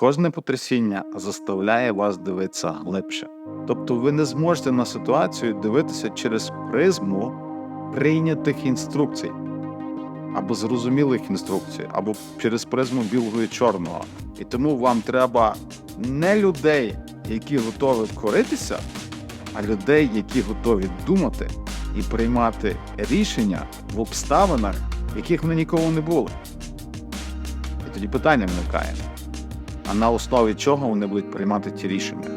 Кожне потрясіння заставляє вас дивитися глибше. Тобто ви не зможете на ситуацію дивитися через призму прийнятих інструкцій, або зрозумілих інструкцій, або через призму білого і чорного. І тому вам треба не людей, які готові коритися, а людей, які готові думати і приймати рішення в обставинах, яких вони ніколи не були. І тоді питання виникає: а на основі чого вони будуть приймати ті рішення?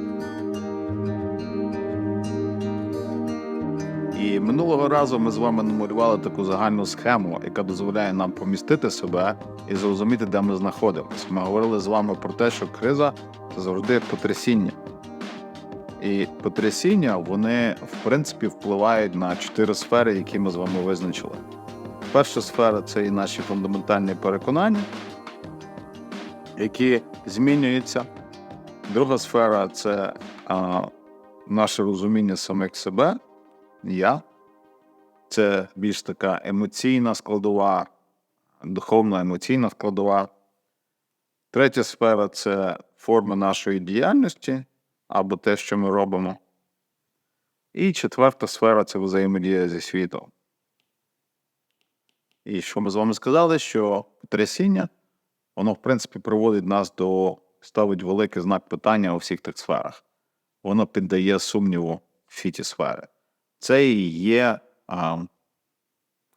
І минулого разу ми з вами намалювали таку загальну схему, яка дозволяє нам помістити себе і зрозуміти, де ми знаходимося. Ми говорили з вами про те, що криза це завжди потрясіння. І потрясіння вони в принципі впливають на чотири сфери, які ми з вами визначили. Перша сфера це і наші фундаментальні переконання, які змінюються. Друга сфера це а, наше розуміння самих себе, я. Це більш така емоційна складова, духовна емоційна складова. Третя сфера це форма нашої діяльності або те, що ми робимо. І четверта сфера це взаємодія зі світом. І що ми з вами сказали, що потрясіння, воно, в принципі, приводить нас до ставить великий знак питання у всіх тих сферах. Воно піддає сумніву всі ті сфери. Це і є а,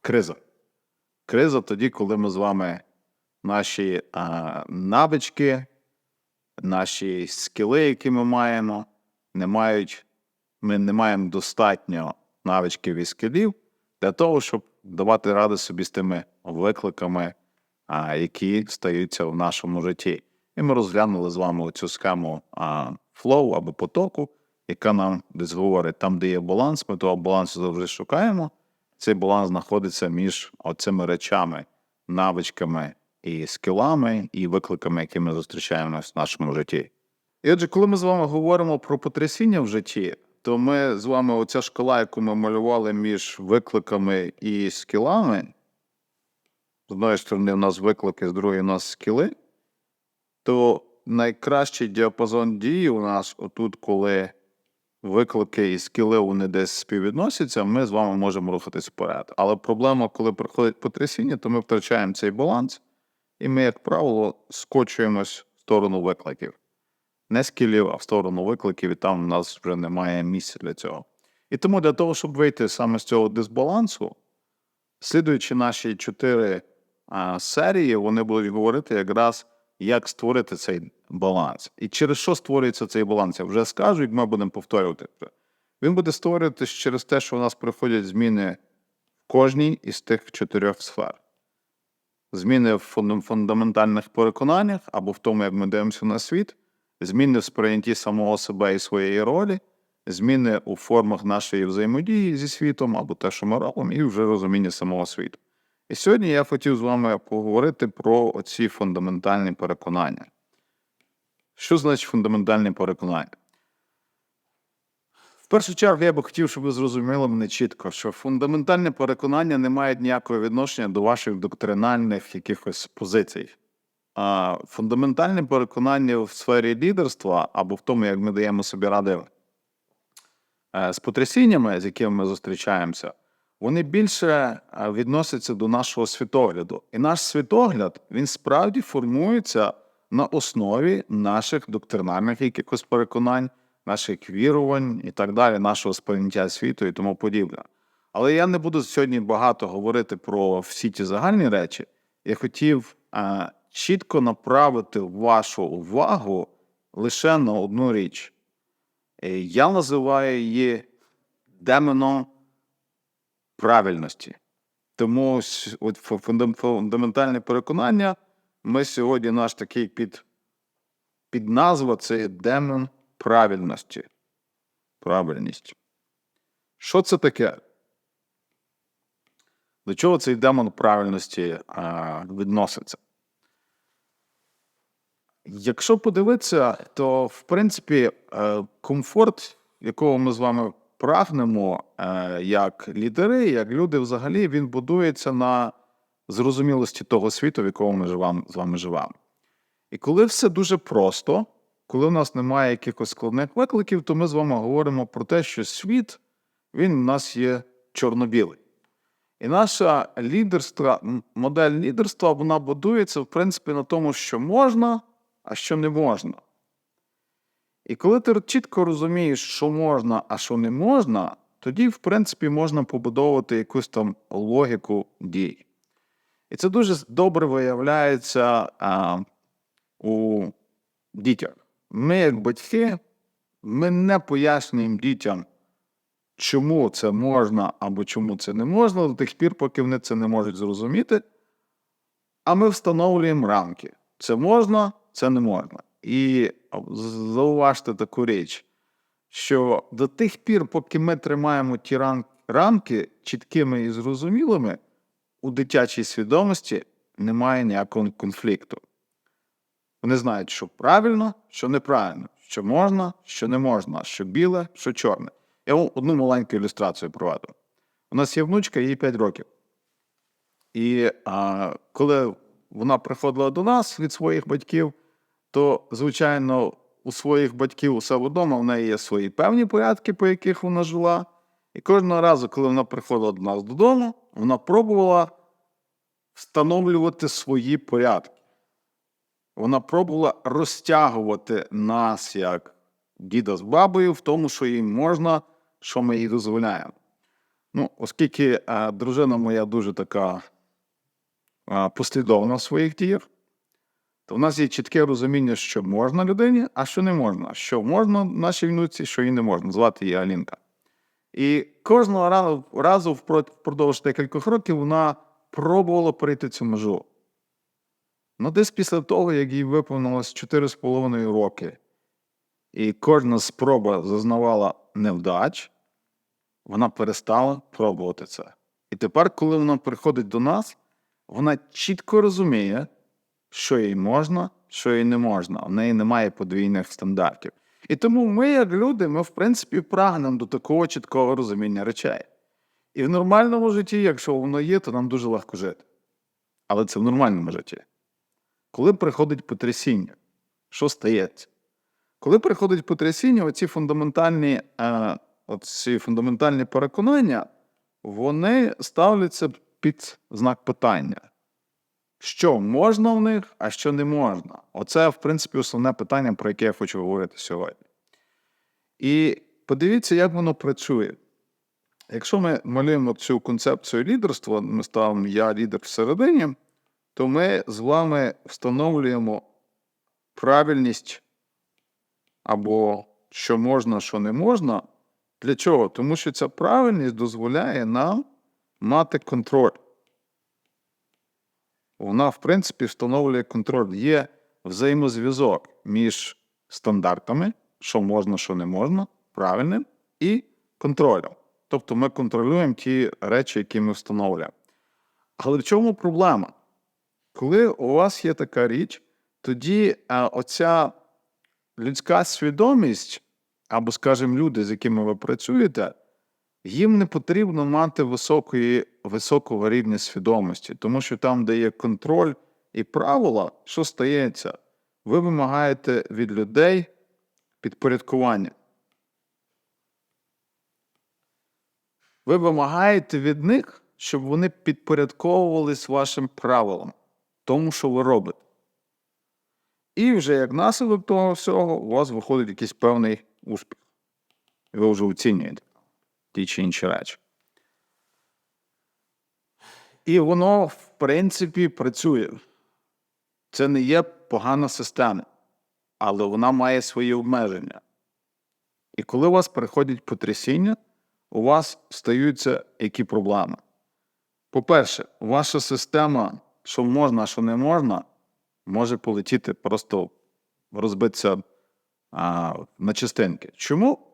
криза. Криза тоді, коли ми з вами наші а, навички, наші скіли, які ми маємо, не мають, ми не маємо достатньо навичків і скілів для того, щоб давати ради собі з тими викликами, які стаються в нашому житті. І ми розглянули з вами цю схему а, флоу або потоку, яка нам десь говорить, там, де є баланс, ми того балансу завжди шукаємо. Цей баланс знаходиться між оцими речами, навичками і скілами, і викликами, які ми зустрічаємо в нашому житті. І отже, коли ми з вами говоримо про потрясіння в житті, то ми з вами оця шкала, яку ми малювали між викликами і скілами, з одної сторони, у нас виклики, з другої у нас скіли, то найкращий діапазон дії у нас отут, коли виклики і скіли вони десь співвідносяться, ми з вами можемо рухатись вперед. Але проблема, коли приходить потрясіння, то ми втрачаємо цей баланс, і ми, як правило, скочуємось в сторону викликів. Не скілів, а в сторону викликів, і там у нас вже немає місця для цього. І тому для того, щоб вийти саме з цього дисбалансу, слідуючи наші чотири серії, вони будуть говорити якраз, як створити цей баланс. І через що створюється цей баланс? Я вже скажу, і ми будемо повторювати. Він буде створюватися через те, що у нас приходять зміни в кожній із тих чотирьох сфер. Зміни в фундаментальних переконаннях або в тому, як ми дивимося на світ, зміни в сприйнятті самого себе і своєї ролі, зміни у формах нашої взаємодії зі світом або те, що ми робимо, і вже розуміння самого світу. І сьогодні я хотів з вами поговорити про оці фундаментальні переконання. Що значить фундаментальні переконання? В першу чергу я би хотів, щоб ви зрозуміли мене чітко, що фундаментальне переконання не мають ніякого відношення до ваших доктринальних якихось позицій. А фундаментальне переконання в сфері лідерства або в тому, як ми даємо собі ради е, з потрясіннями, з якими ми зустрічаємося, вони більше е, відносяться до нашого світогляду. І наш світогляд він справді формується на основі наших доктринальних якихось переконань, наших вірувань і так далі, нашого сприйняття світу і тому подібне. Але я не буду сьогодні багато говорити про всі ті загальні речі. Я хотів е, чітко направити вашу увагу лише на одну річ. Е, Я називаю її деменом правильності. Тому от фундаментальне переконання. Ми сьогодні наш такий під, під назва це демон правильності. Правильність. Що це таке? До чого цей демон правильності а, відноситься? Якщо подивитися, то в принципі е, комфорт, якого ми з вами прагнемо, е, як лідери, як люди взагалі, він будується на зрозумілості того світу, в якому ми живам, з вами живемо. І коли все дуже просто, коли в нас немає якихось складних викликів, то ми з вами говоримо про те, що світ він у нас є чорно-білий. І наша лідерства, модель лідерства вона будується, в принципі, на тому, що можна, а що не можна. І коли ти чітко розумієш, що можна, а що не можна, тоді, в принципі, можна побудовувати якусь там логіку дій. І це дуже добре виявляється а, у дітях. Ми, як батьки, ми не пояснюємо дітям, чому це можна або чому це не можна, до тих пір, поки вони це не можуть зрозуміти. А ми встановлюємо рамки. Це можна, це не можна. І зауважте таку річ, що до тих пір, поки ми тримаємо ті рамки чіткими і зрозумілими, у дитячій свідомості немає ніякого конфлікту. Вони знають, що правильно, що неправильно, що можна, що не можна, що біле, що чорне. Я вам одну маленьку ілюстрацію проведу. У нас є внучка, їй 5 років. І а, коли вона приходила до нас від своїх батьків, то, звичайно, у своїх батьків у себе вдома в неї є свої певні порядки, по яких вона жила. І кожного разу, коли вона приходила до нас додому, вона пробувала встановлювати свої порядки. Вона пробувала розтягувати нас як діда з бабою в тому, що їй можна, що ми їй дозволяємо. Ну, оскільки е, дружина моя дуже така е, послідовна в своїх діях, то в нас є чітке розуміння, що можна людині, а що не можна. Що можна нашій внуці, що їй не можна. Звати її Алінка. І кожного разу, впродовж декількох років вона пробувала перейти цю межу. Ну, десь після того, як їй виповнилось 4,5 роки, і кожна спроба зазнавала невдач, вона перестала пробувати це. І тепер, коли вона приходить до нас, вона чітко розуміє, що їй можна, що їй не можна. У неї немає подвійних стандартів. І тому ми, як люди, ми, в принципі, прагнемо до такого чіткого розуміння речей. І в нормальному житті, якщо воно є, то нам дуже легко жити. Але це в нормальному житті. Коли приходить потрясіння, що стається? Коли приходить потрясіння, оці фундаментальні, е, оці фундаментальні переконання, вони ставляться під знак питання. Що можна в них, а що не можна? Оце, в принципі, основне питання, про яке я хочу говорити сьогодні. І подивіться, як воно працює. Якщо ми малюємо цю концепцію лідерства, ми ставимо я лідер всередині, то ми з вами встановлюємо правильність або що можна, що не можна. Для чого? Тому що ця правильність дозволяє нам мати контроль. Вона, в принципі, встановлює контроль. Є взаємозв'язок між стандартами, що можна, що не можна, правильним, і контролем. Тобто ми контролюємо ті речі, які ми встановлюємо. Але в чому проблема? Коли у вас є така річ, тоді а, оця людська свідомість, або, скажімо, люди, з якими ви працюєте, їм не потрібно мати високої, високого рівня свідомості, тому що там, де є контроль і правила, що стається? Ви вимагаєте від людей підпорядкування. Ви вимагаєте від них, щоб вони підпорядковувались вашим правилам, тому, що ви робите. І вже як наслідок того всього, у вас виходить якийсь певний успіх. І ви вже оцінюєте ті чи інші речі. І воно, в принципі, працює. Це не є погана система, але вона має свої обмеження. І коли у вас приходять потрясіння, у вас стаються які проблеми. По-перше, ваша система, що можна, що не можна, може полетіти просто розбитися а, на частинки. Чому?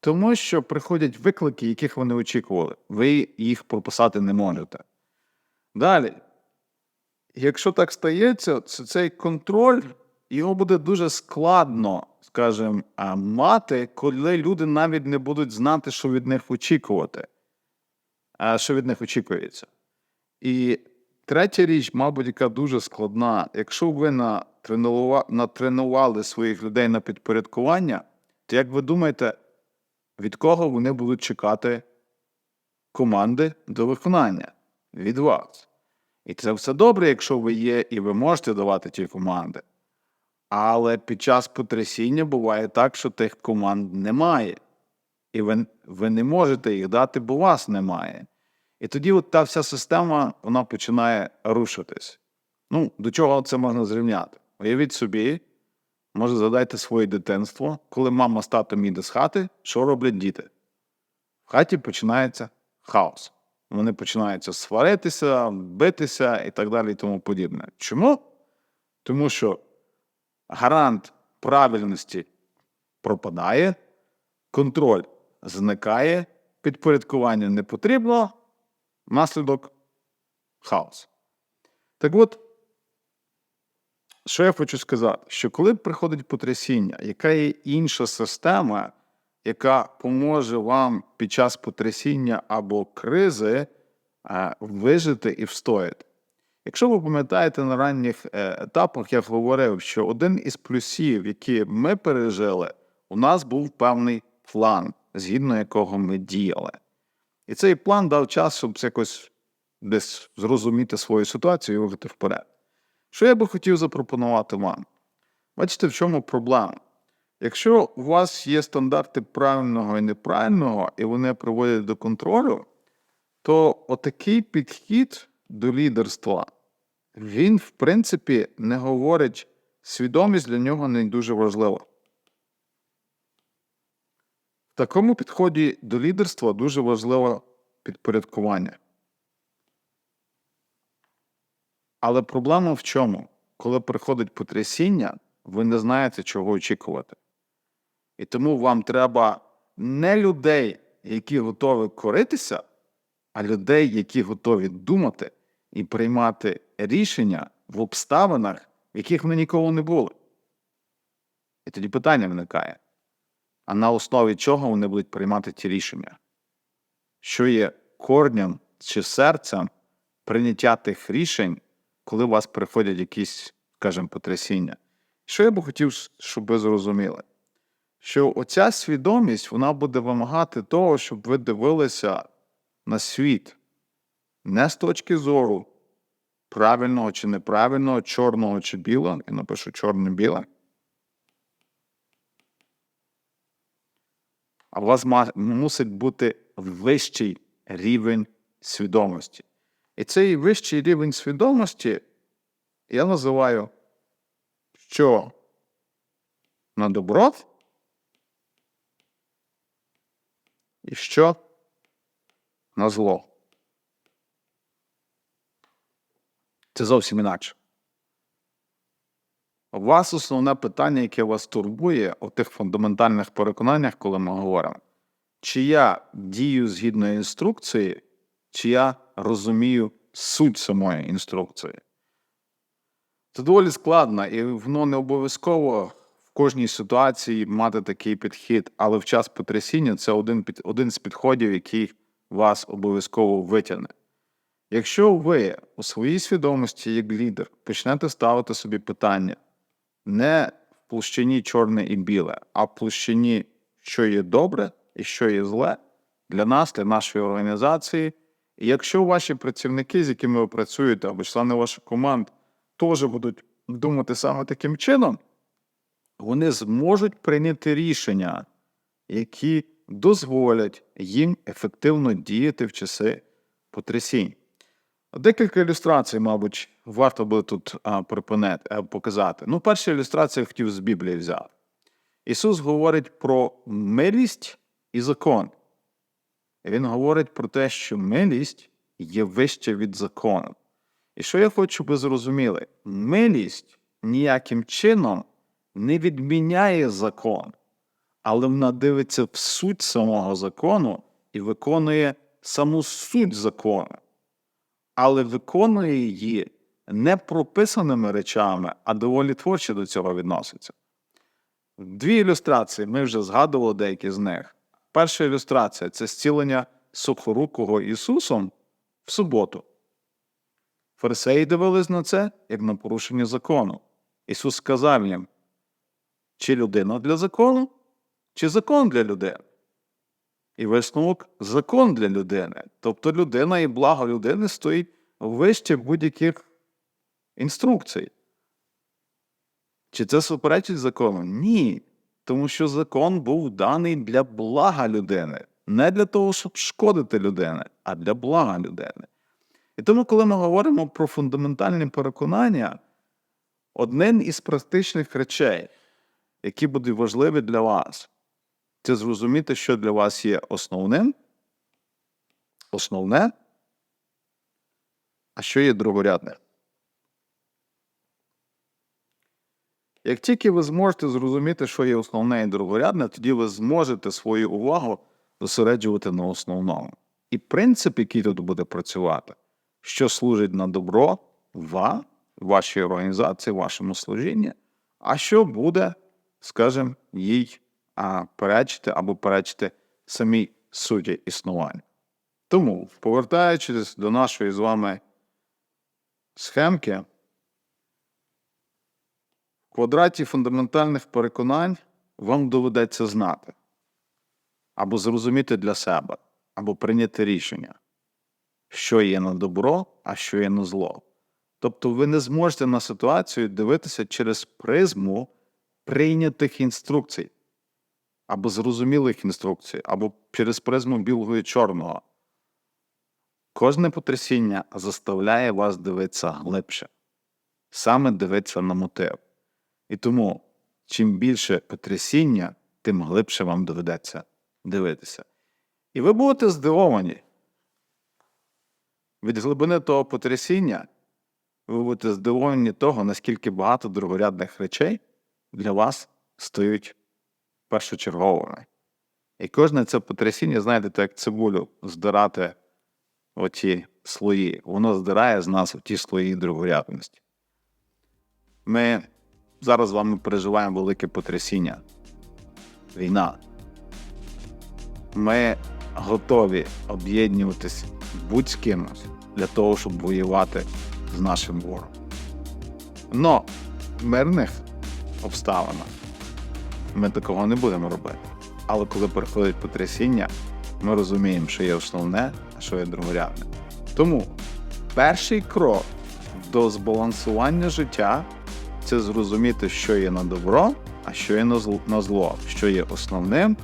Тому що приходять виклики, яких ви не очікували. Ви їх прописати не можете. Далі, якщо так стається, то цей контроль його буде дуже складно, скажімо, мати, коли люди навіть не будуть знати, що від них очікувати, що від них очікується. І третя річ, мабуть, яка дуже складна. Якщо ви натренували своїх людей на підпорядкування, то як ви думаєте, від кого вони будуть чекати команди до виконання? Від вас. І це все добре, якщо ви є і ви можете давати ті команди. Але під час потрясіння буває так, що тих команд немає. І ви, ви не можете їх дати, бо вас немає. І тоді от та вся система вона починає рушитись. Ну, до чого це можна зрівняти? Уявіть собі, може, згадайте своє дитинство, коли мама з татом їде з хати, що роблять діти? В хаті починається хаос. Вони починаються сваритися, битися і так далі, і тому подібне. Чому? Тому що гарант правильності пропадає, контроль зникає, підпорядкування не потрібно, наслідок хаос. Так от, що я хочу сказати, що коли приходить потрясіння, яка є інша система, яка поможе вам під час потрясіння або кризи е, вижити і встояти. Якщо ви пам'ятаєте на ранніх е, етапах, я говорив, що один із плюсів, які ми пережили, у нас був певний план, згідно якого ми діяли. І цей план дав час, щоб якось десь зрозуміти свою ситуацію і рухати вперед. Що я би хотів запропонувати вам? Бачите, в чому проблема? Якщо у вас є стандарти правильного і неправильного, і вони приводять до контролю, то отакий підхід до лідерства, він, в принципі, не говорить, свідомість для нього не дуже важлива. В такому підході до лідерства дуже важливе підпорядкування. Але проблема в чому? Коли приходить потрясіння, ви не знаєте, чого очікувати. І тому вам треба не людей, які готові коритися, а людей, які готові думати і приймати рішення в обставинах, в яких вони ніколи не були. І тоді питання виникає: а на основі чого вони будуть приймати ті рішення? Що є корнем чи серцем прийняття тих рішень, коли у вас приходять якісь, скажімо, потрясіння? Що я би хотів, щоб ви зрозуміли? Що оця свідомість вона буде вимагати того, щоб ви дивилися на світ не з точки зору правильного чи неправильного, чорного чи білого, я напишу чорне-біле. А у вас мусить бути вищий рівень свідомості. І цей вищий рівень свідомості я називаю, що на добро і що на зло. Це зовсім інакше. У вас основне питання, яке вас турбує у тих фундаментальних переконаннях, коли ми говоримо, чи я дію згідно інструкції, чи я розумію суть самої інструкції. Це доволі складно, і воно не обов'язково в кожній ситуації мати такий підхід, але в час потрясіння це один, один з підходів, який вас обов'язково витягне. Якщо ви у своїй свідомості як лідер почнете ставити собі питання не в площині чорне і біле, а в площині, що є добре і що є зле для нас, для нашої організації. Якщо ваші працівники, з якими ви працюєте, або члени ваших команд, теж будуть думати саме таким чином, вони зможуть прийняти рішення, які дозволять їм ефективно діяти в часи потрясінь. Декілька ілюстрацій, мабуть, варто би тут а, припинити, а, показати. Ну, перша ілюстрація я хотів з Біблії взяти. Ісус говорить про милість і закон. Він говорить про те, що милість є вище від закону. І що я хочу, щоб ви зрозуміли, милість ніяким чином не відміняє закон, але вона дивиться в суть самого закону і виконує саму суть закону але виконує її не прописаними речами, а доволі творче до цього відноситься. Дві ілюстрації, ми вже згадували деякі з них. Перша ілюстрація це зцілення сухорукого Ісусом в суботу. Фарисеї дивились на це як на порушення закону. Ісус сказав їм, чи людина для закону, чи закон для людини. І висновок закон для людини. Тобто людина і благо людини стоїть вище будь-яких інструкцій. Чи це суперечить закону? Ні. Тому що закон був даний для блага людини, не для того, щоб шкодити людини, а для блага людини. І тому, коли ми говоримо про фундаментальні переконання, одним із практичних речей, які будуть важливі для вас, це зрозуміти, що для вас є основним, основне, а що є другорядне. Як тільки ви зможете зрозуміти, що є основне і другорядне, тоді ви зможете свою увагу зосереджувати на основному. І принцип, який тут буде працювати, що служить на добро вам, вашій організації, вашому служінні, а що буде, скажімо, їй а, перечити або перечити самій суті існування. Тому, повертаючись до нашої з вами схемки, квадраті фундаментальних переконань вам доведеться знати або зрозуміти для себе, або прийняти рішення, що є на добро, а що є на зло. Тобто ви не зможете на ситуацію дивитися через призму прийнятих інструкцій, або зрозумілих інструкцій, або через призму білого і чорного. Кожне потрясіння заставляє вас дивитися глибше, саме дивитися на мотив. І тому, чим більше потрясіння, тим глибше вам доведеться дивитися. І ви будете здивовані. Від глибини того потрясіння ви будете здивовані того, наскільки багато другорядних речей для вас стають першочерговими. І кожне це потрясіння, знаєте, так як цибулю здирати оті слої, воно здирає з нас ті слої другорядності. Ми зараз з вами переживаємо велике потрясіння. Війна. Ми готові об'єднуватись будь з кимось для того, щоб воювати з нашим ворогом. Но в мирних обставинах ми такого не будемо робити. Але коли приходить потрясіння, ми розуміємо, що є основне, а що є другорядне. Тому перший крок до збалансування життя це зрозуміти, що є на добро, а що є на зло, що є основним,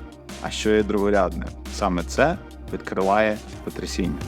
а що є другорядним. Саме це відкриває потрясіння.